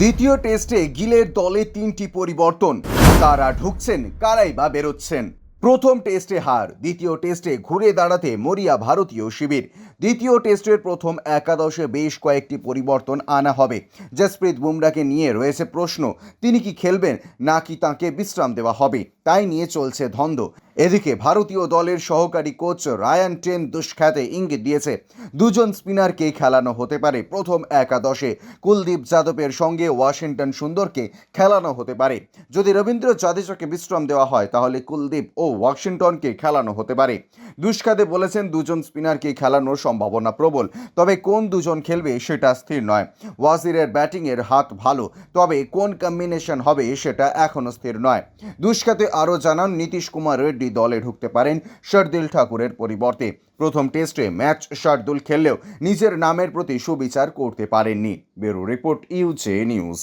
দ্বিতীয় টেস্টে গিলের দলে তিনটি পরিবর্তন। তারা ঢুকছেন, কারাই বা বেরোচ্ছেন। প্রথম টেস্টে হার, দ্বিতীয় টেস্টে ঘুরে দাঁড়াতে মরিয়া ভারতীয় শিবির। দ্বিতীয় টেস্টের প্রথম একাদশে বেশ কয়েকটি পরিবর্তন আনা হবে। জসপ্রীত বুমরাকে নিয়ে রয়েছে প্রশ্ন, তিনি কি খেলবেন, নাকি তাকে বিশ্রাম দেওয়া হবে? তাই নিয়ে চলছে ধন্দ। এদিকে ভারতীয় দলের সহকারী কোচ রায়ান টেন দুষ্খ্যাতে ইঙ্গিত দিয়েছে, দুজন স্পিনারকে খেলানো হতে পারে প্রথম একাদশে। কুলদীপ যাদবের সঙ্গে ওয়াশিংটন সুন্দরকে খেলানো হতে পারে। যদি রবীন্দ্র জাদেজাকে বিশ্রাম দেওয়া হয়, তাহলে কুলদীপ ও ওয়াশিংটনকে খেলানো হতে পারে। দুষ্খ্যাতে বলেছেন, দুজন স্পিনারকে খেলানোর সম্ভাবনা প্রবল, তবে কোন দুজন খেলবে সেটা স্থির নয়। ওয়াজিরের ব্যাটিংয়ের হাত ভালো, তবে কোন কম্বিনেশন হবে সেটা এখনও স্থির নয়। দুষ্খ্যাতে আরও জানান, নীতিশ কুমার রেড্ডি দলে ঢুকতে পারেন শার্দুল ঠাকুরের পরিবর্তে। প্রথম টেস্টে ম্যাচ শার্দুল খেললেও নিজের নামের প্রতি সুবিচার করতে পারেননি। ব্যুরো রিপোর্ট ইউজে নিউজ।